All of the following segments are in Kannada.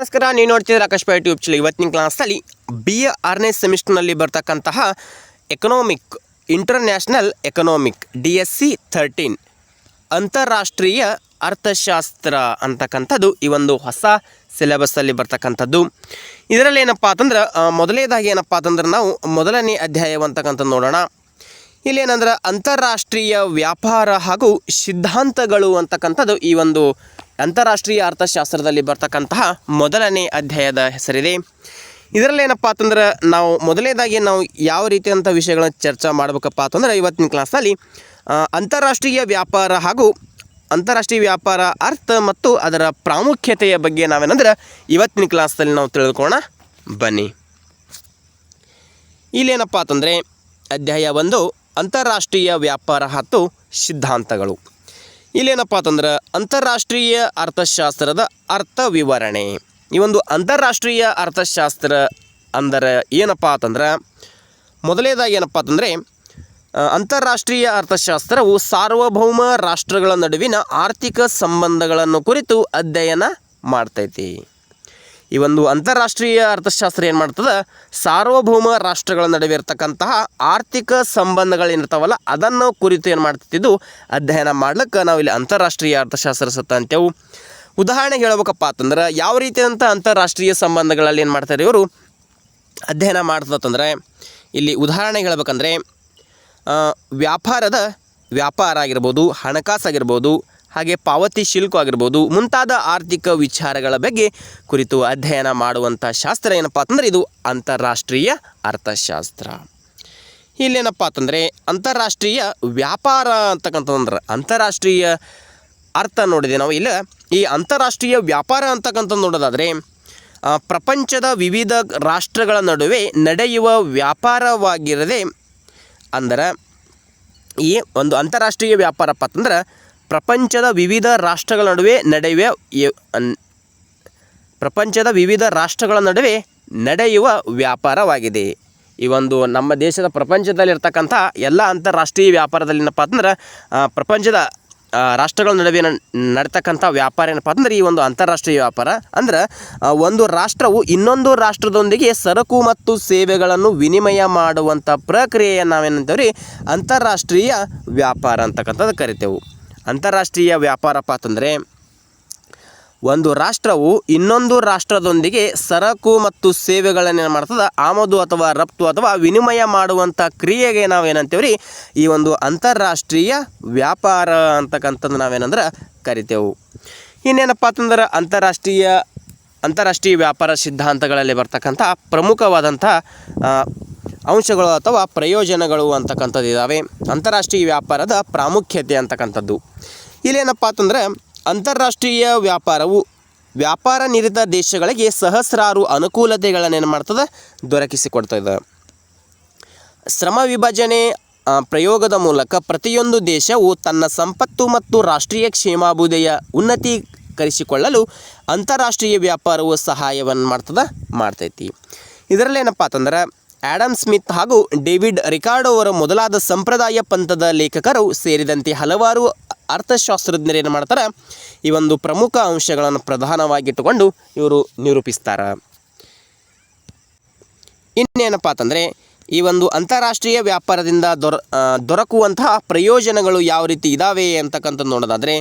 ನಮಸ್ಕಾರ ನೀವು ನೋಡ್ತಿದ್ರೆ ಆಕಾಶ್ ಯೂಟ್ಯೂಬ್ ಚಲಿ ಇವತ್ತಿನ ಕ್ಲಾಸಲ್ಲಿ ಬಿ ಎ ಆರನೇ ಸೆಮಿಸ್ಟರ್ನಲ್ಲಿ ಬರ್ತಕ್ಕಂತಹ economic international economic D S C thirteen ಅಂತಾರಾಷ್ಟ್ರೀಯ ಅರ್ಥಶಾಸ್ತ್ರ ಅಂತಕ್ಕಂಥದ್ದು ಈ ಒಂದು ಹೊಸ ಸಿಲೆಬಸ್ಸಲ್ಲಿ ಬರ್ತಕ್ಕಂಥದ್ದು. ಇದರಲ್ಲಿ ಏನಪ್ಪ ಅಂತಂದ್ರೆ ಮೊದಲನೇದಾಗಿ ಏನಪ್ಪ ಅಂತಂದ್ರೆ ನಾವು ಮೊದಲನೇ ಅಧ್ಯಾಯವಂತಕ್ಕಂಥದ್ದು ನೋಡೋಣ. ಇಲ್ಲಿ ಏನಂದ್ರೆ, ಅಂತಾರಾಷ್ಟ್ರೀಯ ವ್ಯಾಪಾರ ಹಾಗೂ ಸಿದ್ಧಾಂತಗಳು ಅಂತಕ್ಕಂಥದ್ದು ಈ ಒಂದು ಅಂತಾರಾಷ್ಟ್ರೀಯ ಅರ್ಥಶಾಸ್ತ್ರದಲ್ಲಿ ಬರ್ತಕ್ಕಂತಹ ಮೊದಲನೇ ಅಧ್ಯಾಯದ ಹೆಸರಿದೆ. ಇದರಲ್ಲಿ ಏನಪ್ಪ ಅಂತಂದ್ರೆ ನಾವು ಮೊದಲನೇದಾಗಿ ನಾವು ಯಾವ ರೀತಿಯಂಥ ವಿಷಯಗಳನ್ನ ಚರ್ಚೆ ಮಾಡಬೇಕಪ್ಪ ಅಂತಂದ್ರೆ ಇವತ್ತಿನ ಕ್ಲಾಸಲ್ಲಿ ಅಂತಾರಾಷ್ಟ್ರೀಯ ವ್ಯಾಪಾರ ಹಾಗೂ ಅಂತಾರಾಷ್ಟ್ರೀಯ ವ್ಯಾಪಾರ ಅರ್ಥ ಮತ್ತು ಅದರ ಪ್ರಾಮುಖ್ಯತೆಯ ಬಗ್ಗೆ ನಾವೇನಂದ್ರೆ ಇವತ್ತಿನ ಕ್ಲಾಸಲ್ಲಿ ನಾವು ತಿಳಿದುಕೋಣ ಬನ್ನಿ. ಇಲ್ಲೇನಪ್ಪ ಅಂತಂದರೆ ಅಧ್ಯಾಯ ಒಂದು, ಅಂತಾರಾಷ್ಟ್ರೀಯ ವ್ಯಾಪಾರ ಮತ್ತು ಸಿದ್ಧಾಂತಗಳು. ಇಲ್ಲೇನಪ್ಪ ಅಂತಂದ್ರೆ ಅಂತಾರಾಷ್ಟ್ರೀಯ ಅರ್ಥಶಾಸ್ತ್ರದ ಅರ್ಥ ವಿವರಣೆ. ಈ ಒಂದು ಅಂತಾರಾಷ್ಟ್ರೀಯ ಅರ್ಥಶಾಸ್ತ್ರ ಅಂದರೆ ಏನಪ್ಪ ಅಂತಂದ್ರೆ ಮೊದಲನೇದಾಗಿ ಏನಪ್ಪ ಅಂತಂದರೆ ಅಂತಾರಾಷ್ಟ್ರೀಯ ಅರ್ಥಶಾಸ್ತ್ರವು ಸಾರ್ವಭೌಮ ರಾಷ್ಟ್ರಗಳ ನಡುವಿನ ಆರ್ಥಿಕ ಸಂಬಂಧಗಳನ್ನು ಕುರಿತು ಅಧ್ಯಯನ ಮಾಡ್ತೈತಿ. ಈ ಒಂದು ಅಂತಾರಾಷ್ಟ್ರೀಯ ಅರ್ಥಶಾಸ್ತ್ರ ಏನು ಮಾಡ್ತದೆ? ಸಾರ್ವಭೌಮ ರಾಷ್ಟ್ರಗಳ ನಡುವೆ ಇರತಕ್ಕಂತಹ ಆರ್ಥಿಕ ಸಂಬಂಧಗಳೇನಿರ್ತಾವಲ್ಲ ಅದನ್ನು ಕುರಿತು ಏನು ಮಾಡ್ತಿದ್ದು? ಅಧ್ಯಯನ ಮಾಡ್ಲಿಕ್ಕೆ ನಾವು ಇಲ್ಲಿ ಅಂತಾರಾಷ್ಟ್ರೀಯ ಅರ್ಥಶಾಸ್ತ್ರ ಸತ್ತ ಅಂತೇವು ಉದಾಹರಣೆಗೆ ಹೇಳ್ಬೇಕಪ್ಪ ಅಂತಂದ್ರೆ, ಯಾವ ರೀತಿಯಾದಂಥ ಅಂತಾರಾಷ್ಟ್ರೀಯ ಸಂಬಂಧಗಳಲ್ಲಿ ಏನು ಮಾಡ್ತಾರೆ ಇವರು? ಅಧ್ಯಯನ ಮಾಡ್ತದಂತಂದರೆ, ಇಲ್ಲಿ ಉದಾಹರಣೆ ಹೇಳ್ಬೇಕಂದ್ರೆ ವ್ಯಾಪಾರದ ವ್ಯಾಪಾರ ಆಗಿರ್ಬೋದು, ಹಣಕಾಸಾಗಿರ್ಬೋದು ಹಾಗೆ ಪಾವತಿ ಶುಲ್ಕ ಆಗಿರ್ಬೋದು ಮುಂತಾದ ಆರ್ಥಿಕ ವಿಚಾರಗಳ ಬಗ್ಗೆ ಕುರಿತು ಅಧ್ಯಯನ ಮಾಡುವಂಥ ಶಾಸ್ತ್ರ ಏನಪ್ಪ ಅಂತಂದರೆ ಇದು ಅಂತಾರಾಷ್ಟ್ರೀಯ ಅರ್ಥಶಾಸ್ತ್ರ. ಇಲ್ಲೇನಪ್ಪ ಅಂತಂದರೆ ಅಂತಾರಾಷ್ಟ್ರೀಯ ವ್ಯಾಪಾರ ಅಂತಕ್ಕಂಥದ್ದು ಅಂತಾರಾಷ್ಟ್ರೀಯ ಅರ್ಥ ನೋಡಿದೆ ನಾವು ಇಲ್ಲ? ಈ ಅಂತಾರಾಷ್ಟ್ರೀಯ ವ್ಯಾಪಾರ ಅಂತಕ್ಕಂಥದ್ದು ನೋಡೋದಾದರೆ ಪ್ರಪಂಚದ ವಿವಿಧ ರಾಷ್ಟ್ರಗಳ ನಡುವೆ ನಡೆಯುವ ವ್ಯಾಪಾರವಾಗಿರದೆ, ಅಂದ್ರೆ ಈ ಒಂದು ಅಂತಾರಾಷ್ಟ್ರೀಯ ವ್ಯಾಪಾರಪ್ಪ ಅಂತಂದ್ರೆ ಪ್ರಪಂಚದ ವಿವಿಧ ರಾಷ್ಟ್ರಗಳ ನಡುವೆ ನಡೆಯುವ ಪ್ರಪಂಚದ ವಿವಿಧ ರಾಷ್ಟ್ರಗಳ ನಡುವೆ ನಡೆಯುವ ವ್ಯಾಪಾರವಾಗಿದೆ. ಈ ಒಂದು ನಮ್ಮ ದೇಶದ ಪ್ರಪಂಚದಲ್ಲಿರ್ತಕ್ಕಂಥ ಎಲ್ಲ ಅಂತಾರಾಷ್ಟ್ರೀಯ ವ್ಯಾಪಾರದಲ್ಲಿ ಏನಪ್ಪ ಅಂದ್ರೆ ಪ್ರಪಂಚದ ರಾಷ್ಟ್ರಗಳ ನಡುವೆ ನಡೆತಕ್ಕಂಥ ವ್ಯಾಪಾರ ಏನಪ್ಪ ಅಂದ್ರೆ ಈ ಒಂದು ಅಂತಾರಾಷ್ಟ್ರೀಯ ವ್ಯಾಪಾರ. ಅಂದ್ರೆ ಒಂದು ರಾಷ್ಟ್ರವು ಇನ್ನೊಂದು ರಾಷ್ಟ್ರದೊಂದಿಗೆ ಸರಕು ಮತ್ತು ಸೇವೆಗಳನ್ನು ವಿನಿಮಯ ಮಾಡುವಂಥ ಪ್ರಕ್ರಿಯೆಯನ್ನು ನಾವೇನಂತೇವ್ರಿ ಅಂತಾರಾಷ್ಟ್ರೀಯ ವ್ಯಾಪಾರ ಅಂತಕ್ಕಂಥದ್ದು ಕರಿತೇವೆ. ಅಂತಾರಾಷ್ಟ್ರೀಯ ವ್ಯಾಪಾರಪ್ಪ ಅಂತಂದರೆ ಒಂದು ರಾಷ್ಟ್ರವು ಇನ್ನೊಂದು ರಾಷ್ಟ್ರದೊಂದಿಗೆ ಸರಕು ಮತ್ತು ಸೇವೆಗಳನ್ನು ಏನು ಮಾಡ್ತದೆ? ಆಮದು ಅಥವಾ ರಫ್ತು ಅಥವಾ ವಿನಿಮಯ ಮಾಡುವಂಥ ಕ್ರಿಯೆಗೆ ನಾವೇನಂತೇವ್ರಿ? ಈ ಒಂದು ಅಂತಾರಾಷ್ಟ್ರೀಯ ವ್ಯಾಪಾರ ಅಂತಕ್ಕಂಥದ್ದು ನಾವೇನಂದ್ರೆ ಕರಿತೇವೆ. ಇನ್ನೇನಪ್ಪ ಅಂತಂದ್ರೆ ಅಂತಾರಾಷ್ಟ್ರೀಯ ಅಂತಾರಾಷ್ಟ್ರೀಯ ವ್ಯಾಪಾರ ಸಿದ್ಧಾಂತಗಳಲ್ಲಿ ಬರ್ತಕ್ಕಂಥ ಪ್ರಮುಖವಾದಂಥ ಅಂಶಗಳು ಅಥವಾ ಪ್ರಯೋಜನಗಳು ಅಂತಕ್ಕಂಥದ್ದು ಇದ್ದಾವೆ ಅಂತಾರಾಷ್ಟ್ರೀಯ ವ್ಯಾಪಾರದ ಪ್ರಾಮುಖ್ಯತೆ ಅಂತಕ್ಕಂಥದ್ದು. ಇಲ್ಲೇನಪ್ಪ ಅಂತಂದರೆ, ಅಂತಾರಾಷ್ಟ್ರೀಯ ವ್ಯಾಪಾರವು ವ್ಯಾಪಾರ ನಿರತ ದೇಶಗಳಿಗೆ ಸಹಸ್ರಾರು ಅನುಕೂಲತೆಗಳನ್ನು ಏನು ಮಾಡ್ತದೆ? ದೊರಕಿಸಿಕೊಡ್ತದೆ ಶ್ರಮ ವಿಭಜನೆ ಪ್ರಯೋಗದ ಮೂಲಕ ಪ್ರತಿಯೊಂದು ದೇಶವು ತನ್ನ ಸಂಪತ್ತು ಮತ್ತು ರಾಷ್ಟ್ರೀಯ ಕ್ಷೇಮಾಭ್ಯುದಯ ಉನ್ನತೀಕರಿಸಿಕೊಳ್ಳಲು ಅಂತಾರಾಷ್ಟ್ರೀಯ ವ್ಯಾಪಾರವು ಸಹಾಯವನ್ನು ಮಾಡ್ತದೆ, ಮಾಡ್ತೈತಿ. ಇದರಲ್ಲೇನಪ್ಪ ಅಂತಂದ್ರೆ ಆ್ಯಡಮ್ ಸ್ಮಿತ್ ಹಾಗೂ ಡೇವಿಡ್ ರಿಕಾರ್ಡೋ ಅವರ ಮೊದಲಾದ ಸಂಪ್ರದಾಯ ಪಂಥದ ಲೇಖಕರು ಸೇರಿದಂತೆ ಹಲವಾರು ಅರ್ಥಶಾಸ್ತ್ರಜ್ಞರು ಏನು ಮಾಡ್ತಾರೆ. ಈ ಒಂದು ಪ್ರಮುಖ ಅಂಶಗಳನ್ನು ಪ್ರಧಾನವಾಗಿಟ್ಟುಕೊಂಡು ಇವರು ನಿರೂಪಿಸ್ತಾರೆ. ಇನ್ನೇನಪ್ಪ ಅಂತಂದರೆ, ಈ ಒಂದು ಅಂತಾರಾಷ್ಟ್ರೀಯ ವ್ಯಾಪಾರದಿಂದ ದೊರ ದೊರಕುವಂತಹ ಪ್ರಯೋಜನಗಳು ಯಾವ ರೀತಿ ಇದ್ದಾವೆ ಅಂತಕ್ಕಂಥದ್ದು ನೋಡೋದಾದರೆ,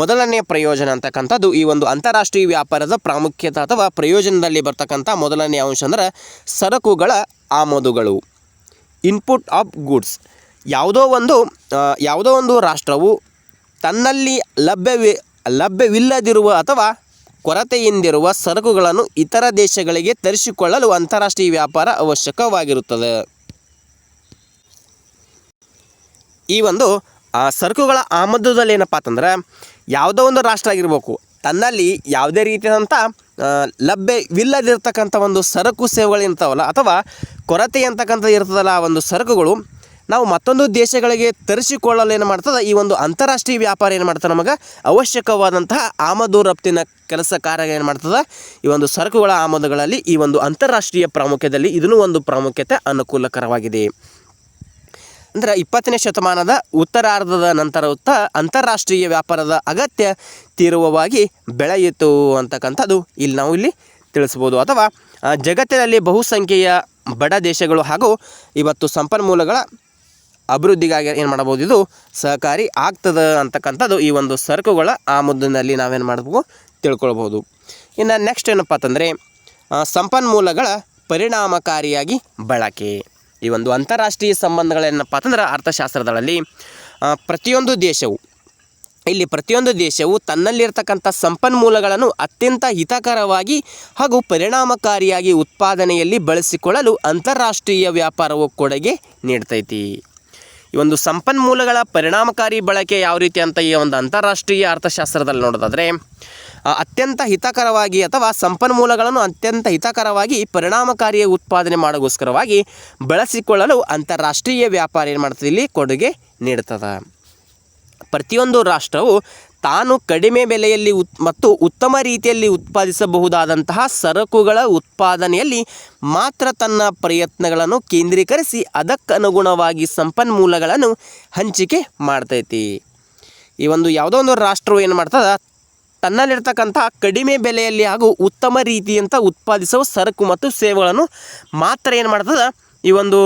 ಮೊದಲನೇ ಪ್ರಯೋಜನ ಅಂತಕ್ಕಂಥದ್ದು ಈ ಒಂದು ಅಂತಾರಾಷ್ಟ್ರೀಯ ವ್ಯಾಪಾರದ ಪ್ರಾಮುಖ್ಯತೆ ಅಥವಾ ಪ್ರಯೋಜನದಲ್ಲಿ ಬರ್ತಕ್ಕಂಥ ಮೊದಲನೇ ಅಂಶ ಅಂದ್ರೆ ಸರಕುಗಳ ಆಮದುಗಳು. ಇನ್ಪುಟ್ ಆಫ್ ಗೂಡ್ಸ್ ಯಾವುದೋ ಒಂದು ಯಾವುದೋ ಒಂದು ರಾಷ್ಟ್ರವು ತನ್ನಲ್ಲಿ ಲಭ್ಯವಿ, ಲಭ್ಯವಿಲ್ಲದಿರುವ ಅಥವಾ ಕೊರತೆಯಿಂದಿರುವ ಸರಕುಗಳನ್ನು ಇತರ ದೇಶಗಳಿಗೆ ತರಿಸಿಕೊಳ್ಳಲು ಅಂತಾರಾಷ್ಟ್ರೀಯ ವ್ಯಾಪಾರ ಅವಶ್ಯಕವಾಗಿರುತ್ತದೆ. ಈ ಒಂದು ಸರಕುಗಳ ಆಮದುದಲ್ಲಿ ಏನಪ್ಪಾ ಅಂತಂದ್ರೆ, ಯಾವುದೋ ಒಂದು ರಾಷ್ಟ್ರ ಆಗಿರ್ಬೇಕು, ತನ್ನಲ್ಲಿ ಯಾವುದೇ ರೀತಿಯಾದಂಥ ಲಭ್ಯವಿಲ್ಲದಿರ್ತಕ್ಕಂಥ ಒಂದು ಸರಕು ಸೇವೆಗಳು ಇರ್ತಾವಲ್ಲ ಅಥವಾ ಕೊರತೆ ಅಂತಕ್ಕಂಥದ್ದು ಇರ್ತದಲ್ಲ ಆ ಒಂದು ಸರಕುಗಳು, ನಾವು ಮತ್ತೊಂದು ದೇಶಗಳಿಗೆ ತರಿಸಿಕೊಳ್ಳಲು ಏನು ಮಾಡ್ತದೆ? ಈ ಒಂದು ಅಂತಾರಾಷ್ಟ್ರೀಯ ವ್ಯಾಪಾರ ಏನು ಮಾಡ್ತದೆ ನಮಗೆ? ಅವಶ್ಯಕವಾದಂತಹ ಆಮದು ರಫ್ತಿನ ಕೆಲಸ ಕಾರ್ಯ ಏನು ಮಾಡ್ತದೆ? ಈ ಒಂದು ಸರಕುಗಳ ಆಮದುಗಳಲ್ಲಿ ಈ ಒಂದು ಅಂತಾರಾಷ್ಟ್ರೀಯ ಪ್ರಾಮುಖ್ಯದಲ್ಲಿ ಇದನ್ನು ಒಂದು ಪ್ರಾಮುಖ್ಯತೆ ಅನುಕೂಲಕರವಾಗಿದೆ. ಅಂದ್ರೆ ಇಪ್ಪತ್ತನೇ ಶತಮಾನದ ಉತ್ತರಾರ್ಧದ ನಂತರ ಉತ್ತ ಅಂತಾರಾಷ್ಟ್ರೀಯ ವ್ಯಾಪಾರದ ಅಗತ್ಯ ತೀವ್ರವಾಗಿ ಬೆಳೆಯಿತು ಅಂತಕ್ಕಂಥದ್ದು ಇಲ್ಲಿ ನಾವು ಇಲ್ಲಿ ತಿಳಿಸ್ಬೋದು ಅಥವಾ ಜಗತ್ತಿನಲ್ಲಿ ಬಹುಸಂಖ್ಯೆಯ ಬಡ ದೇಶಗಳು ಹಾಗೂ ಇವತ್ತು ಸಂಪನ್ಮೂಲಗಳ ಅಭಿವೃದ್ಧಿಗಾಗಿ ಏನು ಮಾಡ್ಬೋದು ಇದು ಸಹಕಾರಿ ಆಗ್ತದೆ ಅಂತಕ್ಕಂಥದ್ದು ಈ ಒಂದು ಸರಕುಗಳ ಆಮದಿನಲ್ಲಿ ನಾವೇನು ಮಾಡಬೇಕು? ತಿಳ್ಕೊಳ್ಬೋದು ಇನ್ನು ನೆಕ್ಸ್ಟ್ ಏನಪ್ಪ ಅಂತಂದರೆ ಸಂಪನ್ಮೂಲಗಳ ಪರಿಣಾಮಕಾರಿಯಾಗಿ ಬಳಕೆ. ಈ ಒಂದು ಅಂತಾರಾಷ್ಟ್ರೀಯ ಸಂಬಂಧಗಳೇನಪ್ಪ ಅಂತಂದ್ರೆ ಅರ್ಥಶಾಸ್ತ್ರದಲ್ಲಿ ಪ್ರತಿಯೊಂದು ದೇಶವು, ಇಲ್ಲಿ ಪ್ರತಿಯೊಂದು ದೇಶವು ತನ್ನಲ್ಲಿರ್ತಕ್ಕಂಥ ಸಂಪನ್ಮೂಲಗಳನ್ನು ಅತ್ಯಂತ ಹಿತಕರವಾಗಿ ಹಾಗೂ ಪರಿಣಾಮಕಾರಿಯಾಗಿ ಉತ್ಪಾದನೆಯಲ್ಲಿ ಬಳಸಿಕೊಳ್ಳಲು ಅಂತಾರಾಷ್ಟ್ರೀಯ ವ್ಯಾಪಾರವು ಕೊಡುಗೆ ನೀಡ್ತೈತಿ. ಈ ಒಂದು ಸಂಪನ್ಮೂಲಗಳ ಪರಿಣಾಮಕಾರಿ ಬಳಕೆ ಯಾವ ರೀತಿ ಅಂತ ಈ ಒಂದು ಅಂತಾರಾಷ್ಟ್ರೀಯ ಅರ್ಥಶಾಸ್ತ್ರದಲ್ಲಿ ನೋಡೋದಾದರೆ ಅತ್ಯಂತ ಹಿತಕರವಾಗಿ ಅಥವಾ ಸಂಪನ್ಮೂಲಗಳನ್ನು ಅತ್ಯಂತ ಹಿತಕರವಾಗಿ ಪರಿಣಾಮಕಾರಿ ಉತ್ಪಾದನೆ ಮಾಡೋಗೋಸ್ಕರವಾಗಿ ಬಳಸಿಕೊಳ್ಳಲು ಅಂತಾರಾಷ್ಟ್ರೀಯ ವ್ಯಾಪಾರ ಏನು ಮಾಡ್ತದೆ? ಇಲ್ಲಿ ಕೊಡುಗೆ ನೀಡ್ತದೆ. ಪ್ರತಿಯೊಂದು ರಾಷ್ಟ್ರವು ತಾನು ಕಡಿಮೆ ಬೆಲೆಯಲ್ಲಿ ಉತ್, ಮತ್ತು ಉತ್ತಮ ರೀತಿಯಲ್ಲಿ ಉತ್ಪಾದಿಸಬಹುದಾದಂತಹ ಸರಕುಗಳ ಉತ್ಪಾದನೆಯಲ್ಲಿ ಮಾತ್ರ ತನ್ನ ಪ್ರಯತ್ನಗಳನ್ನು ಕೇಂದ್ರೀಕರಿಸಿ ಅದಕ್ಕನುಗುಣವಾಗಿ ಸಂಪನ್ಮೂಲಗಳನ್ನು ಹಂಚಿಕೆ ಮಾಡ್ತೈತಿ. ಈ ಒಂದು ಯಾವುದೋ ಒಂದು ರಾಷ್ಟ್ರವು ಏನು ಮಾಡ್ತದ, ತನ್ನಲ್ಲಿರ್ತಕ್ಕಂಥ ಕಡಿಮೆ ಬೆಲೆಯಲ್ಲಿ ಹಾಗೂ ಉತ್ತಮ ರೀತಿಯಂತ ಉತ್ಪಾದಿಸುವ ಸರಕು ಮತ್ತು ಸೇವೆಗಳನ್ನು ಮಾತ್ರ ಏನು ಮಾಡ್ತದ, ಈ ಒಂದು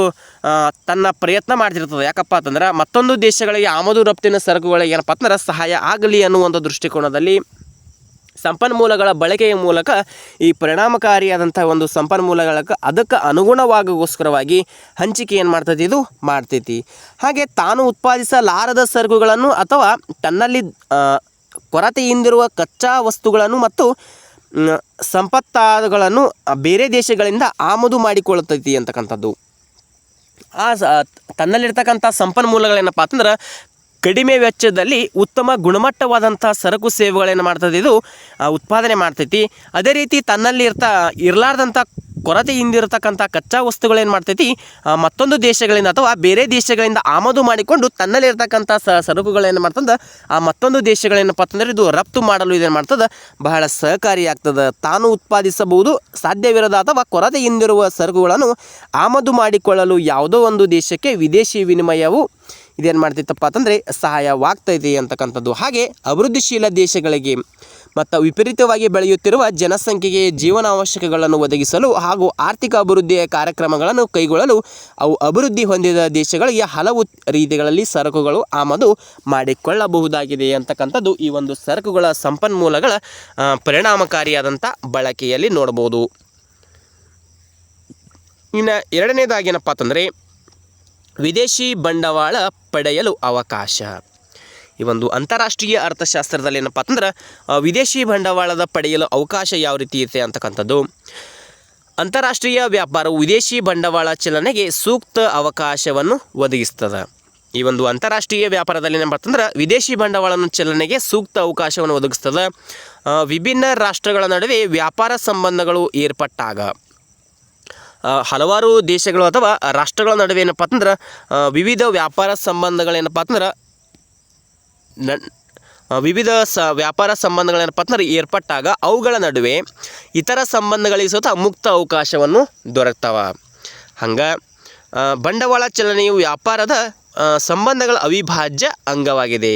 ತನ್ನ ಪ್ರಯತ್ನ ಮಾಡ್ತಿರ್ತದೆ. ಯಾಕಪ್ಪ ಅಂತಂದ್ರೆ ಮತ್ತೊಂದು ದೇಶಗಳಿಗೆ ಆಮದು, ರಫ್ತಿನ ಸರಕುಗಳಿಗೆ ಏನಪ್ಪ ಅಂದ್ರೆ ಸಹಾಯ ಆಗಲಿ ಅನ್ನುವಂಥ ದೃಷ್ಟಿಕೋನದಲ್ಲಿ ಸಂಪನ್ಮೂಲಗಳ ಬಳಕೆಯ ಮೂಲಕ ಈ ಪರಿಣಾಮಕಾರಿಯಾದಂಥ ಒಂದು ಸಂಪನ್ಮೂಲಗಳ ಅದಕ್ಕೆ ಅನುಗುಣವಾಗೋಸ್ಕರವಾಗಿ ಹಂಚಿಕೆ ಏನು ಮಾಡ್ತೈತಿ, ಇದು ಮಾಡ್ತೈತಿ. ಹಾಗೆ ತಾನು ಉತ್ಪಾದಿಸಲಾರದ ಸರಕುಗಳನ್ನು ಅಥವಾ ತನ್ನಲ್ಲಿ ಕೊರತೆಯಿಂದಿರುವ ಕಚ್ಚಾ ವಸ್ತುಗಳನ್ನು ಮತ್ತು ಸಂಪತ್ತಾದಗಳನ್ನು ಬೇರೆ ದೇಶಗಳಿಂದ ಆಮದು ಮಾಡಿಕೊಳ್ಳುತ್ತೈತಿ ಅಂತಕ್ಕಂಥದ್ದು. ಆ ತನ್ನಲ್ಲಿರ್ತಕ್ಕಂಥ ಸಂಪನ್ಮೂಲಗಳೇನಪ್ಪ ಅಂತಂದ್ರೆ ಕಡಿಮೆ ವೆಚ್ಚದಲ್ಲಿ ಉತ್ತಮ ಗುಣಮಟ್ಟವಾದಂಥ ಸರಕು ಸೇವೆಗಳೇನು ಮಾಡ್ತದೆ ಇದು ಉತ್ಪಾದನೆ ಮಾಡ್ತೈತಿ. ಅದೇ ರೀತಿ ತನ್ನಲ್ಲಿ ಇರ್ತಾ ಇರಲಾರ್ದಂಥ ಕೊರತೆಯಿಂದಿರತಕ್ಕಂಥ ಕಚ್ಚಾ ವಸ್ತುಗಳೇನು ಮಾಡ್ತೈತಿ? ಮತ್ತೊಂದು ದೇಶಗಳಿಂದ ಅಥವಾ ಬೇರೆ ದೇಶಗಳಿಂದ ಆಮದು ಮಾಡಿಕೊಂಡು ತನ್ನಲ್ಲಿರ್ತಕ್ಕಂಥ ಸ, ಸರಕುಗಳೇನು ಮಾಡ್ತದೆ? ಆ, ಮತ್ತೊಂದು ದೇಶಗಳೇನಪ್ಪ ಅಂತಂದರೆ ಇದು ರಫ್ತು ಮಾಡಲು ಇದೇನು ಮಾಡ್ತದೆ? ಬಹಳ ಸಹಕಾರಿಯಾಗ್ತದೆ. ತಾನು ಉತ್ಪಾದಿಸಬಹುದು, ಸಾಧ್ಯವಿರದ ಅಥವಾ ಕೊರತೆಯಿಂದಿರುವ ಸರಕುಗಳನ್ನು ಆಮದು ಮಾಡಿಕೊಳ್ಳಲು ಯಾವುದೋ ಒಂದು ದೇಶಕ್ಕೆ ವಿದೇಶಿ ವಿನಿಮಯವು ಇದೇನು ಮಾಡ್ತಿತ್ತಪ್ಪ ಅಂತಂದರೆ ಸಹಾಯವಾಗ್ತೈತಿ ಅಂತಕ್ಕಂಥದ್ದು. ಹಾಗೆ ಅಭಿವೃದ್ಧಿಶೀಲ ದೇಶಗಳಿಗೆ ಮತ್ತು ವಿಪರೀತವಾಗಿ ಬೆಳೆಯುತ್ತಿರುವ ಜನಸಂಖ್ಯೆಗೆ ಜೀವನಾವಶ್ಯಕಗಳನ್ನು ಒದಗಿಸಲು ಹಾಗೂ ಆರ್ಥಿಕ ಅಭಿವೃದ್ಧಿಯ ಕಾರ್ಯಕ್ರಮಗಳನ್ನು ಕೈಗೊಳ್ಳಲು ಅವು ಅಭಿವೃದ್ಧಿ ಹೊಂದಿದ ದೇಶಗಳಿಗೆ ಹಲವು ರೀತಿಗಳಲ್ಲಿ ಸರಕುಗಳು ಆಮದು ಮಾಡಿಕೊಳ್ಳಬಹುದಾಗಿದೆ ಅಂತಕ್ಕಂಥದ್ದು ಈ ಒಂದು ಸರಕುಗಳ ಸಂಪನ್ಮೂಲಗಳ ಪರಿಣಾಮಕಾರಿಯಾದಂಥ ಬಳಕೆಯಲ್ಲಿ ನೋಡ್ಬೋದು ಇನ್ನು ಎರಡನೇದಾಗಿ ಏನಪ್ಪ ಅಂತಂದರೆ ವಿದೇಶಿ ಬಂಡವಾಳ ಪಡೆಯಲು ಅವಕಾಶ. ಈ ಒಂದು ಅಂತಾರಾಷ್ಟ್ರೀಯ ಅರ್ಥಶಾಸ್ತ್ರದಲ್ಲಿ ಏನಪ್ಪ ಅಂತಂದ್ರೆ ವಿದೇಶಿ ಬಂಡವಾಳದ ಪಡೆಯಲು ಅವಕಾಶ ಯಾವ ರೀತಿ ಇರುತ್ತೆ ಅಂತಕ್ಕಂಥದ್ದು. ಅಂತಾರಾಷ್ಟ್ರೀಯ ವ್ಯಾಪಾರವು ವಿದೇಶಿ ಬಂಡವಾಳ ಚಲನೆಗೆ ಸೂಕ್ತ ಅವಕಾಶವನ್ನು ಒದಗಿಸ್ತದೆ. ಈ ಒಂದು ಅಂತಾರಾಷ್ಟ್ರೀಯ ವ್ಯಾಪಾರದಲ್ಲಿ ಏನಪ್ಪ ಅಂತಂದ್ರೆ ವಿದೇಶಿ ಬಂಡವಾಳನ ಚಲನೆಗೆ ಸೂಕ್ತ ಅವಕಾಶವನ್ನು ಒದಗಿಸ್ತದೆ. ವಿಭಿನ್ನ ರಾಷ್ಟ್ರಗಳ ನಡುವೆ ವ್ಯಾಪಾರ ಸಂಬಂಧಗಳು ಏರ್ಪಟ್ಟಾಗ. ಹಲವಾರು ದೇಶಗಳು ಅಥವಾ ರಾಷ್ಟ್ರಗಳ ನಡುವೆ ಏನಪ್ಪ ಅಂತಂದ್ರೆ ಆ, ವಿವಿಧ ವ್ಯಾಪಾರ ಸಂಬಂಧಗಳೇನಪ್ಪ ಅಂತಂದ್ರೆ ನ ಆ, ವಿವಿಧ ಸ ವ್ಯಾಪಾರ ಸಂಬಂಧಗಳೇನಪ್ಪ ಅಂತಂದ್ರೆ ಏರ್ಪಟ್ಟಾಗ ಅವುಗಳ ನಡುವೆ ಇತರ ಸಂಬಂಧಗಳಿಗೆ ಸ್ವತಃ ಮುಕ್ತ ಅವಕಾಶವನ್ನು ದೊರಕ್ತಾವ ಹಂಗೆ ಬಂಡವಾಳ ಚಲನೆಯು ವ್ಯಾಪಾರದ ಸಂಬಂಧಗಳ ಅವಿಭಾಜ್ಯ ಅಂಗವಾಗಿದೆ.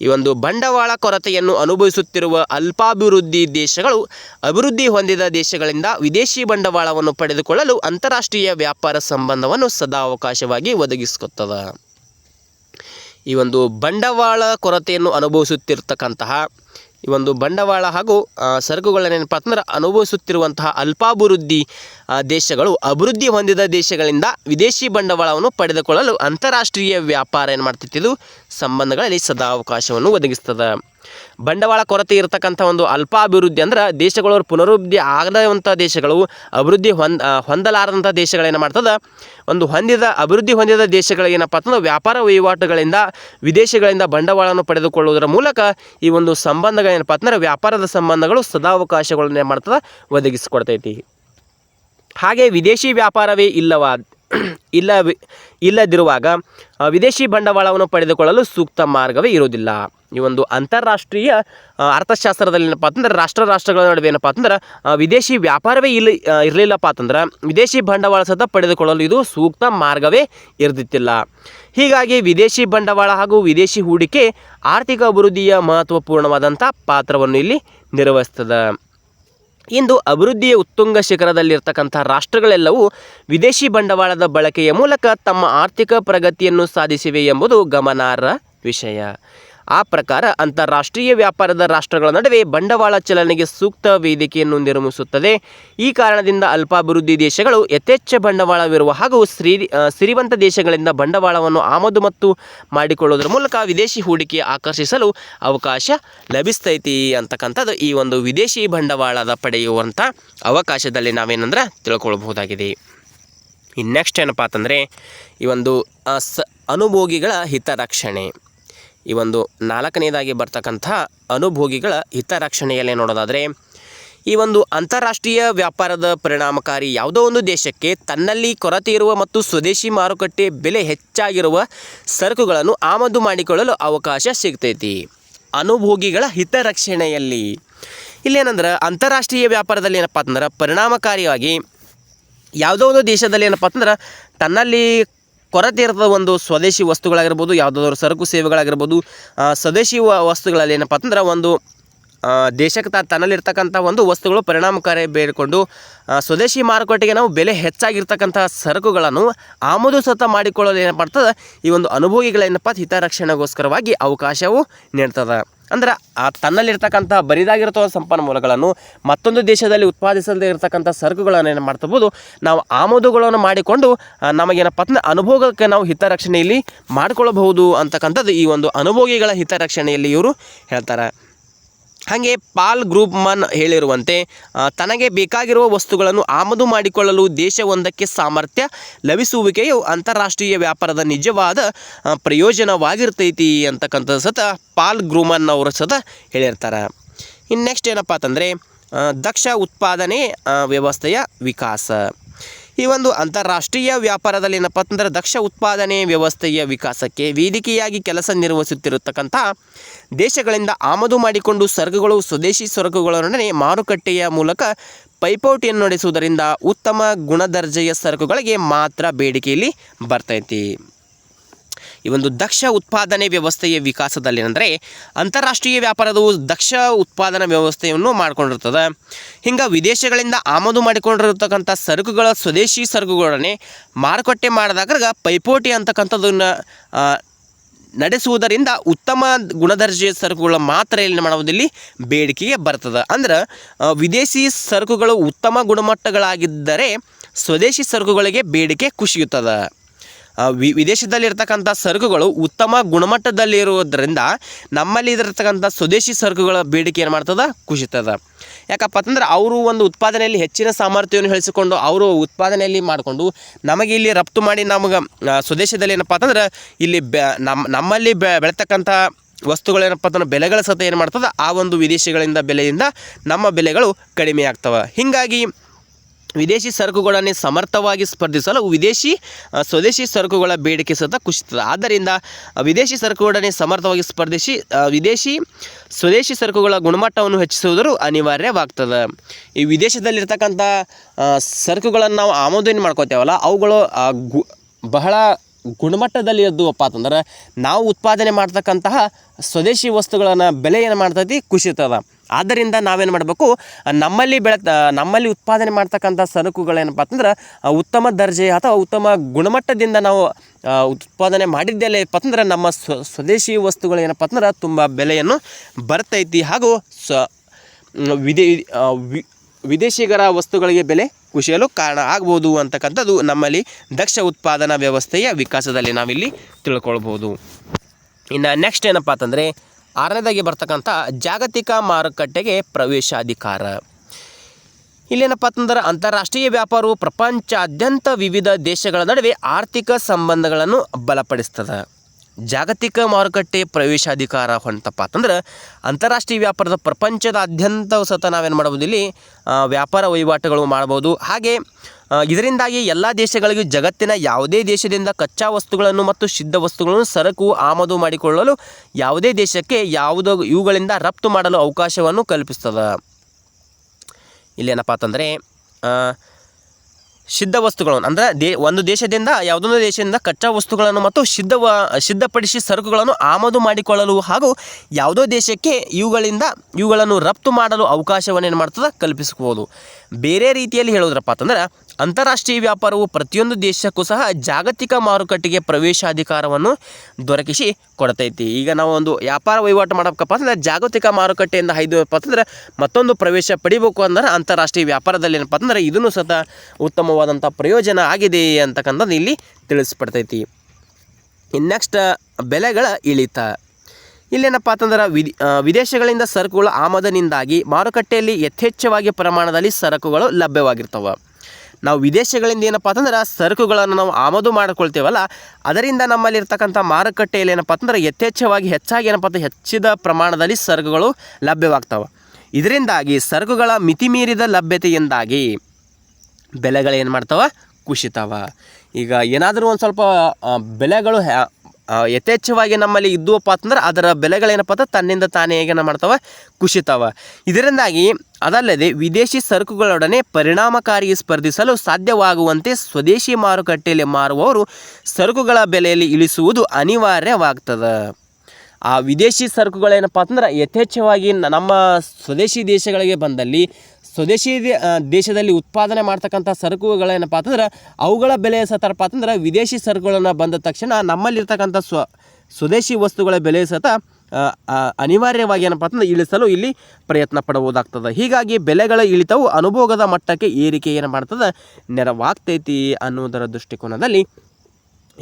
ಈ ಒಂದು ಬಂಡವಾಳ ಕೊರತೆಯನ್ನು ಅನುಭವಿಸುತ್ತಿರುವ ಅಲ್ಪಾಭಿವೃದ್ಧಿ ದೇಶಗಳು ಅಭಿವೃದ್ಧಿ ಹೊಂದಿದ ದೇಶಗಳಿಂದ ವಿದೇಶಿ ಬಂಡವಾಳವನ್ನು ಪಡೆದುಕೊಳ್ಳಲು ಅಂತಾರಾಷ್ಟ್ರೀಯ ವ್ಯಾಪಾರ ಸಂಬಂಧವನ್ನು ಸದಾ ಅವಕಾಶವಾಗಿ ಒದಗಿಸುತ್ತದೆ. ಈ ಒಂದು ಬಂಡವಾಳ ಕೊರತೆಯನ್ನು ಅನುಭವಿಸುತ್ತಿರ್ತಕ್ಕಂತಹ, ಈ ಒಂದು ಬಂಡವಾಳ ಹಾಗೂ ಸರಕುಗಳನ್ನೇನಪ್ಪ ಅಂತಂದ್ರೆ ಅನುಭವಿಸುತ್ತಿರುವಂತಹ ಅಲ್ಪಾಭಿವೃದ್ಧಿ ದೇಶಗಳು, ಅಭಿವೃದ್ಧಿ ಹೊಂದಿದ ದೇಶಗಳಿಂದ ವಿದೇಶಿ ಬಂಡವಾಳವನ್ನು ಪಡೆದುಕೊಳ್ಳಲು ಅಂತಾರಾಷ್ಟ್ರೀಯ ವ್ಯಾಪಾರ ಏನು ಮಾಡ್ತಿತ್ತು ಇದು? ಸಂಬಂಧಗಳಲ್ಲಿ ಸದಾ ಅವಕಾಶವನ್ನು ಒದಗಿಸ್ತದೆ. ಬಂಡವಾಳ ಕೊರತೆ ಇರತಕ್ಕಂಥ ಒಂದು ಅಲ್ಪಾಭಿವೃದ್ಧಿ ಅಂದ್ರೆ ದೇಶಗಳವ್ರ ಪುನರುದ್ಧಿ ಆಗದಂಥ ದೇಶಗಳು ಅಭಿವೃದ್ಧಿ ಹೊಂದ ಹೊಂದಲಾರದಂಥ ದೇಶಗಳೇನು ಮಾಡ್ತದೆ? ಒಂದು ಹೊಂದಿದ, ಅಭಿವೃದ್ಧಿ ಹೊಂದಿದ ದೇಶಗಳಿಗೆ ಏನಪ್ಪ ಅಂತಂದ್ರೆ ವ್ಯಾಪಾರ ವಹಿವಾಟುಗಳಿಂದ ವಿದೇಶಗಳಿಂದ ಬಂಡವಾಳವನ್ನು ಪಡೆದುಕೊಳ್ಳುವುದರ ಮೂಲಕ ಈ ಒಂದು ಸಂಬಂಧಗಳೇನಪ್ಪ ಅಂತಂದ್ರೆ ವ್ಯಾಪಾರದ ಸಂಬಂಧಗಳು ಸದಾವಕಾಶಗಳನ್ನ ಏನು ಮಾಡ್ತದೆ? ಒದಗಿಸಿಕೊಡ್ತೈತಿ. ಹಾಗೆ ವಿದೇಶಿ ವ್ಯಾಪಾರವೇ ಇಲ್ಲ ಇಲ್ಲದಿರುವಾಗ ವಿದೇಶಿ ಬಂಡವಾಳವನ್ನು ಪಡೆದುಕೊಳ್ಳಲು ಸೂಕ್ತ ಮಾರ್ಗವೇ ಇರುವುದಿಲ್ಲ. ಈ ಒಂದು ಅಂತಾರಾಷ್ಟ್ರೀಯ ಅರ್ಥಶಾಸ್ತ್ರದಲ್ಲಿ ಏನಪ್ಪ ಅಂತಂದ್ರೆ, ರಾಷ್ಟ್ರ ರಾಷ್ಟ್ರಗಳ ನಡುವೆ ಏನಪ್ಪ ಅಂತಂದ್ರೆ ವಿದೇಶಿ ವ್ಯಾಪಾರವೇ ಇಲ್ಲಿ ಇರಲಿಲ್ಲಪ್ಪ ಅಂತಂದ್ರೆ, ವಿದೇಶಿ ಬಂಡವಾಳ ಸತ ಪಡೆದುಕೊಳ್ಳಲು ಇದು ಸೂಕ್ತ ಮಾರ್ಗವೇ ಇರದಿತ್ತಿಲ್ಲ. ಹೀಗಾಗಿ ವಿದೇಶಿ ಬಂಡವಾಳ ಹಾಗೂ ವಿದೇಶಿ ಹೂಡಿಕೆ ಆರ್ಥಿಕ ಅಭಿವೃದ್ಧಿಯ ಮಹತ್ವಪೂರ್ಣವಾದಂಥ ಪಾತ್ರವನ್ನು ಇಲ್ಲಿ ನಿರ್ವಹಿಸ್ತದೆ. ಇಂದು ಅಭಿವೃದ್ಧಿಯ ಉತ್ತುಂಗ ಶಿಖರದಲ್ಲಿರ್ತಕ್ಕಂಥ ರಾಷ್ಟ್ರಗಳೆಲ್ಲವೂ ವಿದೇಶಿ ಬಂಡವಾಳದ ಬಳಕೆಯ ಮೂಲಕ ತಮ್ಮ ಆರ್ಥಿಕ ಪ್ರಗತಿಯನ್ನು ಸಾಧಿಸಿವೆ ಎಂಬುದು ಗಮನಾರ್ಹ ವಿಷಯ. ಆ ಪ್ರಕಾರ ಅಂತಾರಾಷ್ಟ್ರೀಯ ವ್ಯಾಪಾರದ ರಾಷ್ಟ್ರಗಳ ನಡುವೆ ಬಂಡವಾಳ ಚಲನೆಗೆ ಸೂಕ್ತ ವೇದಿಕೆಯನ್ನು ನಿರ್ಮಿಸುತ್ತದೆ. ಈ ಕಾರಣದಿಂದ ಅಲ್ಪಾಭಿವೃದ್ಧಿ ದೇಶಗಳು ಯಥೇಚ್ಛ ಬಂಡವಾಳವಿರುವ ಹಾಗೂ ಶ್ರೀ ಸಿರಿವಂತ ದೇಶಗಳಿಂದ ಬಂಡವಾಳವನ್ನು ಆಮದು ಮತ್ತು ಮಾಡಿಕೊಳ್ಳುವುದರ ಮೂಲಕ ವಿದೇಶಿ ಹೂಡಿಕೆ ಆಕರ್ಷಿಸಲು ಅವಕಾಶ ಲಭಿಸ್ತೈತಿ ಅಂತಕ್ಕಂಥದ್ದು ಈ ಒಂದು ವಿದೇಶಿ ಬಂಡವಾಳದ ಪಡೆಯುವಂಥ ಅವಕಾಶದಲ್ಲಿ ನಾವೇನಂದ್ರೆ ತಿಳ್ಕೊಳ್ಬಹುದಾಗಿದೆ. ಇನ್ನು ನೆಕ್ಸ್ಟ್ ಏನಪ್ಪ ಅಂತಂದರೆ ಈ ಒಂದು ಅನುಭೋಗಿಗಳ ಹಿತರಕ್ಷಣೆ. ಈ ಒಂದು ನಾಲ್ಕನೇದಾಗಿ ಬರ್ತಕ್ಕಂಥ ಅನುಭೋಗಿಗಳ ಹಿತರಕ್ಷಣೆಯಲ್ಲಿ ನೋಡೋದಾದರೆ, ಈ ಒಂದು ಅಂತಾರಾಷ್ಟ್ರೀಯ ವ್ಯಾಪಾರದ ಪರಿಣಾಮಕಾರಿ ಯಾವುದೋ ಒಂದು ದೇಶಕ್ಕೆ ತನ್ನಲ್ಲಿ ಕೊರತೆ ಇರುವ ಮತ್ತು ಸ್ವದೇಶಿ ಮಾರುಕಟ್ಟೆ ಬೆಲೆ ಹೆಚ್ಚಾಗಿರುವ ಸರಕುಗಳನ್ನು ಆಮದು ಮಾಡಿಕೊಳ್ಳಲು ಅವಕಾಶ ಸಿಗ್ತೈತಿ. ಅನುಭೋಗಿಗಳ ಹಿತರಕ್ಷಣೆಯಲ್ಲಿ ಇಲ್ಲೇನಂದ್ರೆ, ಅಂತಾರಾಷ್ಟ್ರೀಯ ವ್ಯಾಪಾರದಲ್ಲಿ ಏನಪ್ಪ ಅಂತಂದ್ರೆ, ಪರಿಣಾಮಕಾರಿಯಾಗಿ ಯಾವುದೋ ಒಂದು ದೇಶದಲ್ಲಿ ಏನಪ್ಪ ಅಂತಂದ್ರೆ, ತನ್ನಲ್ಲಿ ಕೊರತೆ ಇರ್ತದ ಒಂದು ಸ್ವದೇಶಿ ವಸ್ತುಗಳಾಗಿರ್ಬೋದು, ಯಾವುದಾದ್ರು ಸರಕು ಸೇವೆಗಳಾಗಿರ್ಬೋದು ಸ್ವದೇಶಿ ವಸ್ತುಗಳಲ್ಲಿ ಏನಪ್ಪ ಅಂತಂದ್ರೆ ಒಂದು ದೇಶಕ್ಕೆ ತ, ತನ್ನಲ್ಲಿರ್ತಕ್ಕಂಥ ಒಂದು ವಸ್ತುಗಳು ಪರಿಣಾಮಕಾರಿ ಬೇಡಿಕೊಂಡು ಸ್ವದೇಶಿ ಮಾರುಕಟ್ಟೆಗೆ ನಾವು ಬೆಲೆ ಹೆಚ್ಚಾಗಿರ್ತಕ್ಕಂಥ ಸರಕುಗಳನ್ನು ಆಮದು ಸತ ಮಾಡಿಕೊಳ್ಳಲು ಏನಪ್ಪ ಈ ಒಂದು ಅನುಭೋಗಿಗಳೇನಪ್ಪ ಹಿತರಕ್ಷಣೆಗೋಸ್ಕರವಾಗಿ ಅವಕಾಶವು ನೀಡ್ತದೆ. ಅಂದ್ರೆ ಆ ತನ್ನಲ್ಲಿರ್ತಕ್ಕಂಥ ಬರಿದಾಗಿರ್ತೋ ಸಂಪನ್ಮೂಲಗಳನ್ನು ಮತ್ತೊಂದು ದೇಶದಲ್ಲಿ ಉತ್ಪಾದಿಸದೇ ಇರತಕ್ಕಂಥ ಸರಕುಗಳನ್ನು ಏನು ಮಾಡ್ತಬೋದು, ನಾವು ಆಮದುಗಳನ್ನು ಮಾಡಿಕೊಂಡು ನಮಗೇನಪ್ಪ ಅಂದ್ರೆ ಅನುಭೋಗಕ್ಕೆ ನಾವು ಹಿತರಕ್ಷಣೆಯಲ್ಲಿ ಮಾಡಿಕೊಳ್ಳಬಹುದು ಅಂತಕ್ಕಂಥದ್ದು ಈ ಒಂದು ಅನುಭೋಗಿಗಳ ಹಿತರಕ್ಷಣೆಯಲ್ಲಿ ಇವರು ಹೇಳ್ತಾರೆ. ಹಾಗೆ ಪಾಲ್ ಗ್ರೂಪ್ ಮನ್ ಹೇಳಿರುವಂತೆ ತನಗೆ ಬೇಕಾಗಿರುವ ವಸ್ತುಗಳನ್ನು ಆಮದು ಮಾಡಿಕೊಳ್ಳಲು ದೇಶವೊಂದಕ್ಕೆ ಸಾಮರ್ಥ್ಯ ಲಭಿಸುವಿಕೆಯು ಅಂತಾರಾಷ್ಟ್ರೀಯ ವ್ಯಾಪಾರದ ನಿಜವಾದ ಪ್ರಯೋಜನವಾಗಿರ್ತೈತಿ ಅಂತಕ್ಕಂಥದ್ದು ಸತ ಪಾಲ್ ಗ್ರೂಮನ್ ಅವರು ಸತ ಹೇಳಿರ್ತಾರೆ. ಇನ್ನು ನೆಕ್ಸ್ಟ್ ಏನಪ್ಪ ಅಂತಂದರೆ ದಕ್ಷ ಉತ್ಪಾದನೆ ವ್ಯವಸ್ಥೆಯ ವಿಕಾಸ. ಈ ಒಂದು ಅಂತಾರಾಷ್ಟ್ರೀಯ ವ್ಯಾಪಾರದಲ್ಲಿ ಏನಪ್ಪ ಅಂತಂದರೆ ದಕ್ಷ ಉತ್ಪಾದನೆ ವ್ಯವಸ್ಥೆಯ ವಿಕಾಸಕ್ಕೆ ವೇದಿಕೆಯಾಗಿ ಕೆಲಸ ನಿರ್ವಹಿಸುತ್ತಿರತಕ್ಕಂಥ ದೇಶಗಳಿಂದ ಆಮದು ಮಾಡಿಕೊಂಡು ಸರಕುಗಳು, ಸ್ವದೇಶಿ ಸರಕುಗಳೊಡನೆ ಮಾರುಕಟ್ಟೆಯ ಮೂಲಕ ಪೈಪೋಟಿಯನ್ನು ನಡೆಸುವುದರಿಂದ ಉತ್ತಮ ಗುಣದರ್ಜೆಯ ಸರಕುಗಳಿಗೆ ಮಾತ್ರ ಬೇಡಿಕೆಯಲ್ಲಿ ಬರ್ತೈತಿ ಈ ಒಂದು ದಕ್ಷ ಉತ್ಪಾದನೆ ವ್ಯವಸ್ಥೆಯ ವಿಕಾಸದಲ್ಲಿ ಅಂದರೆ ಅಂತಾರಾಷ್ಟ್ರೀಯ ವ್ಯಾಪಾರವು ದಕ್ಷ ಉತ್ಪಾದನಾ ವ್ಯವಸ್ಥೆಯನ್ನು ಮಾಡಿಕೊಂಡಿರ್ತದೆ. ಹಿಂಗೆ ವಿದೇಶಗಳಿಂದ ಆಮದು ಮಾಡಿಕೊಂಡಿರತಕ್ಕಂಥ ಸರಕುಗಳ ಸ್ವದೇಶಿ ಸರಕುಗಳನ್ನೇ ಮಾರುಕಟ್ಟೆ ಮಾಡಿದಾಗ ಪೈಪೋಟಿ ಅಂತಕ್ಕಂಥದ್ದನ್ನು ನಡೆಸುವುದರಿಂದ ಉತ್ತಮ ಗುಣದರ್ಜೆಯ ಸರಕುಗಳ ಮಾತ್ರ ಇಲ್ಲಿ ಮಾಡುವುದಿಲ್ಲಿ ಬೇಡಿಕೆಗೆ ಬರ್ತದೆ. ಅಂದ್ರೆ ವಿದೇಶಿ ಸರಕುಗಳು ಉತ್ತಮ ಗುಣಮಟ್ಟಗಳಾಗಿದ್ದರೆ ಸ್ವದೇಶಿ ಸರಕುಗಳಿಗೆ ಬೇಡಿಕೆ ಕುಸಿಯುತ್ತದೆ. ವಿ ವಿದೇಶದಲ್ಲಿರ್ತಕ್ಕಂಥ ಸರಕುಗಳು ಉತ್ತಮ ಗುಣಮಟ್ಟದಲ್ಲಿರುವುದರಿಂದ ನಮ್ಮಲ್ಲಿ ಇರತಕ್ಕಂಥ ಸ್ವದೇಶಿ ಸರಕುಗಳ ಬೇಡಿಕೆ ಏನು ಮಾಡ್ತದೆ? ಕುಸಿತದ. ಯಾಕಪ್ಪ ಅಂತಂದ್ರೆ ಅವರು ಒಂದು ಉತ್ಪಾದನೆಯಲ್ಲಿ ಹೆಚ್ಚಿನ ಸಾಮರ್ಥ್ಯವನ್ನು ಹೇಳಿಸಿಕೊಂಡು ಅವರು ಉತ್ಪಾದನೆಯಲ್ಲಿ ಮಾಡಿಕೊಂಡು ನಮಗೆ ಇಲ್ಲಿ ರಫ್ತು ಮಾಡಿ ನಮಗೆ ಸ್ವದೇಶದಲ್ಲಿ ಏನಪ್ಪ ಅಂತಂದ್ರೆ ಇಲ್ಲಿ ಬೆ ನಮ್ಮ ನಮ್ಮಲ್ಲಿ ಬೆ ಬೆಳತಕ್ಕಂಥ ವಸ್ತುಗಳೇನಪ್ಪ ಅಂತಂದ್ರೆ ಬೆಲೆಗಳ ಸತ ಏನು ಮಾಡ್ತದೆ? ಆ ಒಂದು ವಿದೇಶಗಳಿಂದ ಬೆಲೆಯಿಂದ ನಮ್ಮ ಬೆಲೆಗಳು ಕಡಿಮೆ ಆಗ್ತವೆ ಹೀಗಾಗಿ ವಿದೇಶಿ ಸರಕುಗಳನ್ನೇ ಸಮರ್ಥವಾಗಿ ಸ್ಪರ್ಧಿಸಲು ವಿದೇಶಿ ಸ್ವದೇಶಿ ಸರಕುಗಳ ಬೇಡಿಕೆ ಸತ ಕುಸಿತದೆ. ಆದ್ದರಿಂದ ವಿದೇಶಿ ಸರಕುಗಳನ್ನೇ ಸಮರ್ಥವಾಗಿ ಸ್ಪರ್ಧಿಸಿ ವಿದೇಶಿ, ಸ್ವದೇಶಿ ಸರಕುಗಳ ಗುಣಮಟ್ಟವನ್ನು ಹೆಚ್ಚಿಸುವುದರು ಅನಿವಾರ್ಯವಾಗ್ತದೆ. ಈ ವಿದೇಶದಲ್ಲಿರ್ತಕ್ಕಂಥ ಸರಕುಗಳನ್ನು ನಾವು ಆಮದು ಮಾಡ್ಕೋತೇವಲ್ಲ, ಅವುಗಳು ಗು, ಬಹಳ ಗುಣಮಟ್ಟದಲ್ಲಿ ಇದ್ದುವಪ್ಪ ಅಂತಂದ್ರೆ ನಾವು ಉತ್ಪಾದನೆ ಮಾಡ್ತಕ್ಕಂತಹ ಸ್ವದೇಶಿ ವಸ್ತುಗಳನ್ನು ಬೆಲೆ ಏನು ಮಾಡ್ತೈತಿ ಕುಸಿತದ ಆದ್ದರಿಂದ ನಾವೇನು ಮಾಡಬೇಕು, ನಮ್ಮಲ್ಲಿ ಬೆಳೆ, ನಮ್ಮಲ್ಲಿ ಉತ್ಪಾದನೆ ಮಾಡ್ತಕ್ಕಂಥ ಸರಕುಗಳೇನಪ್ಪ ಅಂತಂದ್ರೆ ಉತ್ತಮ ದರ್ಜೆ ಅಥವಾ ಉತ್ತಮ ಗುಣಮಟ್ಟದಿಂದ ನಾವು ಉತ್ಪಾದನೆ ಮಾಡಿದ್ದೆಲ್ಲ ಏನಪ್ಪ ಅಂತಂದ್ರೆ ನಮ್ಮ ಸ್ವ, ಸ್ವದೇಶಿ ವಸ್ತುಗಳು ಏನಪ್ಪ ಅಂತಂದ್ರೆ ತುಂಬ ಬೆಲೆಯನ್ನು ಬರ್ತೈತಿ ಹಾಗೂ ಸ್ವ ವಿದೇ ವಿದೇಶಿಗರ ವಸ್ತುಗಳಿಗೆ ಬೆಲೆ ಕುಸಿಯಲು ಕಾರಣ ಆಗ್ಬೋದು ಅಂತಕ್ಕಂಥದ್ದು ನಮ್ಮಲ್ಲಿ ದಕ್ಷ ಉತ್ಪಾದನಾ ವ್ಯವಸ್ಥೆಯ ವಿಕಾಸದಲ್ಲಿ ನಾವಿಲ್ಲಿ ತಿಳ್ಕೊಳ್ಬೋದು. ಇನ್ನು ನೆಕ್ಸ್ಟ್ ಏನಪ್ಪ ಅಂತಂದರೆ ಆರನೇದಾಗಿ ಬರ್ತಕ್ಕಂಥ ಜಾಗತಿಕ ಮಾರುಕಟ್ಟೆಗೆ ಪ್ರವೇಶಾಧಿಕಾರ. ಇಲ್ಲೇನಪ್ಪ ಅಂತಂದ್ರೆ ಅಂತಾರಾಷ್ಟ್ರೀಯ ವ್ಯಾಪಾರವು ಪ್ರಪಂಚಾದ್ಯಂತ ವಿವಿಧ ದೇಶಗಳ ನಡುವೆ ಆರ್ಥಿಕ ಸಂಬಂಧಗಳನ್ನು ಬಲಪಡಿಸ್ತದೆ. ಜಾಗತಿಕ ಮಾರುಕಟ್ಟೆ ಪ್ರವೇಶಾಧಿಕಾರ ಹೊಂತಪ್ಪ ಅಂತಂದ್ರೆ ಅಂತಾರಾಷ್ಟ್ರೀಯ ವ್ಯಾಪಾರದ ಪ್ರಪಂಚದಾದ್ಯಂತ ಸತ ನಾವೇನು ಮಾಡ್ಬೋದು ಇಲ್ಲಿ? ವ್ಯಾಪಾರ ವಹಿವಾಟುಗಳು ಮಾಡ್ಬೋದು. ಹಾಗೆ ಇದರಿಂದಾಗಿ ಎಲ್ಲ ದೇಶಗಳಿಗೂ ಜಗತ್ತಿನ ಯಾವುದೇ ದೇಶದಿಂದ ಕಚ್ಚಾ ವಸ್ತುಗಳನ್ನು ಮತ್ತು ಸಿದ್ಧ ವಸ್ತುಗಳನ್ನು ಸರಕು, ಆಮದು ಮಾಡಿಕೊಳ್ಳಲು ಯಾವುದೇ ದೇಶಕ್ಕೆ ಯಾವುದೋ ಇವುಗಳಿಂದ ರಫ್ತು ಮಾಡಲು ಅವಕಾಶವನ್ನು ಕಲ್ಪಿಸ್ತದೆ. ಇಲ್ಲೇನಪ್ಪ ಅಂತಂದರೆ ಸಿದ್ಧ ವಸ್ತುಗಳನ್ನು, ಅಂದರೆ ದೇ, ಒಂದು ದೇಶದಿಂದ ಯಾವುದೊಂದು ದೇಶದಿಂದ ಕಚ್ಚಾ ವಸ್ತುಗಳನ್ನು ಮತ್ತು ಸಿದ್ಧವ ಸಿದ್ಧಪಡಿಸಿ ಸರಕುಗಳನ್ನು ಆಮದು ಮಾಡಿಕೊಳ್ಳಲು ಹಾಗೂ ಯಾವುದೋ ದೇಶಕ್ಕೆ ಇವುಗಳಿಂದ ಇವುಗಳನ್ನು ರಫ್ತು ಮಾಡಲು ಅವಕಾಶವನ್ನು ಏನು ಮಾಡ್ತದೆ? ಕಲ್ಪಿಸ್ಬೋದು. ಬೇರೆ ರೀತಿಯಲ್ಲಿ ಹೇಳೋದ್ರಪ್ಪ ಅಂತಂದ್ರೆ ಅಂತಾರಾಷ್ಟ್ರೀಯ ವ್ಯಾಪಾರವು ಪ್ರತಿಯೊಂದು ದೇಶಕ್ಕೂ ಸಹ ಜಾಗತಿಕ ಮಾರುಕಟ್ಟೆಗೆ ಪ್ರವೇಶಾಧಿಕಾರವನ್ನು ದೊರಕಿಸಿ ಕೊಡ್ತೈತಿ. ಈಗ ನಾವು ಒಂದು ವ್ಯಾಪಾರ ವಹಿವಾಟು ಮಾಡಬೇಕಪ್ಪ ಅಂದ್ರೆ ಜಾಗತಿಕ ಮಾರುಕಟ್ಟೆಯಿಂದ ಹಾಯ್ದಪ್ಪ ಅಂತಂದ್ರೆ ಮತ್ತೊಂದು ಪ್ರವೇಶ ಪಡಿಬೇಕು ಅಂದ್ರೆ ಅಂತಾರಾಷ್ಟ್ರೀಯ ವ್ಯಾಪಾರದಲ್ಲಿ ಏನಪ್ಪ ಅಂತಂದ್ರೆ ಇದನ್ನು ಸತ ಉತ್ತಮವಾದಂಥ ಪ್ರಯೋಜನ ಆಗಿದೆ ಅಂತಕ್ಕಂಥದ್ದು ಇಲ್ಲಿ ತಿಳಿಸ್ಪಡ್ತೈತಿ ಇನ್ನು ನೆಕ್ಸ್ಟ್ ಬೆಲೆಗಳ ಇಳಿತ. ಇಲ್ಲೇನಪ್ಪ ಅಂತಂದ್ರೆ ವಿದಿ ವಿದೇಶಗಳಿಂದ ಸರಕುಗಳ ಆಮದನಿಂದಾಗಿ ಮಾರುಕಟ್ಟೆಯಲ್ಲಿ ಯಥೇಚ್ಛವಾಗಿ ಪ್ರಮಾಣದಲ್ಲಿ ಸರಕುಗಳು ಲಭ್ಯವಾಗಿರ್ತವೆ. ನಾವು ವಿದೇಶಗಳಿಂದ ಏನಪ್ಪ ಅಂತಂದ್ರೆ ಸರಕುಗಳನ್ನು ನಾವು ಆಮದು ಮಾಡ್ಕೊಳ್ತೇವಲ್ಲ, ಅದರಿಂದ ನಮ್ಮಲ್ಲಿ ಇರ್ತಕ್ಕಂಥ ಮಾರುಕಟ್ಟೆಯಲ್ಲಿ ಏನಪ್ಪ ಅಂತಂದ್ರೆ ಯಥೇಚ್ಛವಾಗಿ ಹೆಚ್ಚಾಗಿ ಏನಪ್ಪ ಅಂತ ಹೆಚ್ಚಿದ ಪ್ರಮಾಣದಲ್ಲಿ ಸರಕುಗಳು ಲಭ್ಯವಾಗ್ತವೆ. ಇದರಿಂದಾಗಿ ಸರಕುಗಳ ಮಿತಿಮೀರಿದ ಲಭ್ಯತೆಯಿಂದಾಗಿ ಬೆಲೆಗಳು ಏನು ಮಾಡ್ತವೆ? ಕುಸಿತಾವ. ಈಗ ಏನಾದರೂ ಒಂದು ಸ್ವಲ್ಪ ಬೆಲೆಗಳು ಯಥೇಚ್ಛವಾಗಿ ನಮ್ಮಲ್ಲಿ ಇದ್ದುವಪ್ಪ ಅಂತಂದ್ರೆ ಅದರ ಬೆಲೆಗಳೇನಪ್ಪ ಅಂತ ತನ್ನಿಂದ ತಾನೇ ಹೇಗೆ ಮಾಡ್ತಾವ, ಕುಸಿತಾವ. ಇದರಿಂದಾಗಿ ಅದಲ್ಲದೆ ವಿದೇಶಿ ಸರಕುಗಳೊಡನೆ ಪರಿಣಾಮಕಾರಿ ಸ್ಪರ್ಧಿಸಲು ಸಾಧ್ಯವಾಗುವಂತೆ ಸ್ವದೇಶಿ ಮಾರುಕಟ್ಟೆಯಲ್ಲಿ ಮಾರುವವರು ಸರಕುಗಳ ಬೆಲೆಯಲ್ಲಿ ಇಳಿಸುವುದು ಅನಿವಾರ್ಯವಾಗ್ತದೆ. ಆ ವಿದೇಶಿ ಸರಕುಗಳೇನಪ್ಪ ಅಂತಂದ್ರೆ ಯಥೇಚ್ಛವಾಗಿ ನಮ್ಮ ಸ್ವದೇಶಿ ದೇಶಗಳಿಗೆ ಬಂದಲ್ಲಿ ಸ್ವದೇಶಿ ದೇಶದಲ್ಲಿ ಉತ್ಪಾದನೆ ಮಾಡ್ತಕ್ಕಂಥ ಸರಕುಗಳೇನಪ್ಪ ಅಂತಂದ್ರೆ ಅವುಗಳ ಬೆಲೆ ಸತರಪ್ಪ ಅಂತಂದ್ರೆ ವಿದೇಶಿ ಸರಕುಗಳನ್ನು ಬಂದ ತಕ್ಷಣ ನಮ್ಮಲ್ಲಿರ್ತಕ್ಕಂಥ ಸ್ವ ಸ್ವದೇಶಿ ವಸ್ತುಗಳ ಬೆಲೆ ಸತ ಅನಿವಾರ್ಯವಾಗಿ ಏನಪ್ಪ ಅಂತಂದ್ರೆ ಇಳಿಸಲು ಇಲ್ಲಿ ಪ್ರಯತ್ನ ಪಡಬಹುದಾಗ್ತದೆ. ಹೀಗಾಗಿ ಬೆಲೆಗಳ ಇಳಿತವು ಅನುಭೋಗದ ಮಟ್ಟಕ್ಕೆ ಏರಿಕೆ ಏನು ಮಾಡ್ತದೆ ನೆರವಾಗ್ತೈತಿ ಅನ್ನೋದರ ದೃಷ್ಟಿಕೋನದಲ್ಲಿ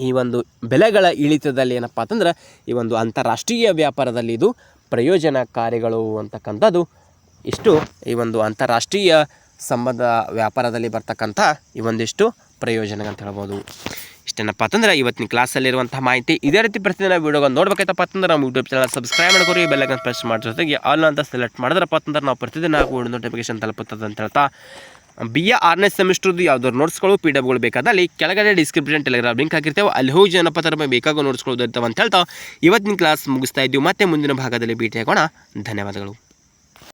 ಈ ಒಂದು ಬೆಲೆಗಳ ಇಳಿತದಲ್ಲಿ ಏನಪ್ಪ ಅಂತಂದ್ರೆ ಈ ಒಂದು ಅಂತಾರಾಷ್ಟ್ರೀಯ ವ್ಯಾಪಾರದಲ್ಲಿ ಇದು ಪ್ರಯೋಜನಕಾರಿಗಳು ಅಂತಕ್ಕಂಥದ್ದು. ಇಷ್ಟು ಈ ಒಂದು ಅಂತಾರಾಷ್ಟ್ರೀಯ ಸಂಬಂಧ ವ್ಯಾಪಾರದಲ್ಲಿ ಬರ್ತಕ್ಕಂಥ ಈ ಒಂದಿಷ್ಟು ಪ್ರಯೋಜನ ಅಂತ ಹೇಳ್ಬೋದು. ಇಷ್ಟೇನಪ್ಪ ಅಂತಂದ್ರೆ ಇವತ್ತಿನ ಕ್ಲಾಸಲ್ಲಿರುವಂಥ ಮಾಹಿತಿ ಇದೇ ರೀತಿ ಪ್ರತಿದಿನ ವೀಡಿಯೋಗಳನ್ನು ನೋಡ್ಬೇಕಾಯ್ತಪ್ಪ ಅಂತಂದ್ರೆ ನಮ್ಮ ಯೂಟ್ಯೂಬ್ ಚಾನಲ್ ಸಬ್ಸ್ಕ್ರೈಬ್ ಮಾಡ್ಕೊರಿ ಬೆಲ್ಲೈಕನ್ ಪ್ರೆಸ್ ಮಾಡೋ ಜೊತೆಗೆ ಆಲ್ ಅಂತ ಸೆಲೆಕ್ಟ್ ಮಾಡಿದ್ರಪ್ಪ ಅಂತಂದ್ರೆ ನಾವು ಪ್ರತಿದಿನ ನೋಟಿಫಿಕೇಶನ್ ತಲುಪುತ್ತದೆ ಅಂತ ಹೇಳ್ತಾ ಬಿ ಎ ಆರನೇ ಸೆಮಿಸ್ಟರ್ದು ಯಾವ್ದಾದ್ರು ನೋಟ್ಸ್ಗಳು ಪಿ ಡಬ್ಗಳು ಬೇಕಾದಲ್ಲಿ ಕೆಳಗಡೆ ಡಿಸ್ಕ್ರಿಪ್ಷನ್ ಟೆಲಿಗ್ರಾಮ್ ಲಿಂಕ್ ಹಾಕಿರ್ತೇವೆ. ಅಲ್ಲಿ ಹೋಗಿ ಜನಪ್ಪ ತರ ಬೇಕಾಗೋ ನೋಟ್ಸ್ಗಳು ಅಂತ ಹೇಳ್ತಾ. ಇವತ್ತಿನ ಕ್ಲಾಸ್ ಮುಗಿಸ್ತಾ ಇದ್ದೀವಿ. ಮತ್ತೆ ಮುಂದಿನ ಭಾಗದಲ್ಲಿ ಭೇಟಿ ಆಗೋಣ ಧನ್ಯವಾದಗಳು.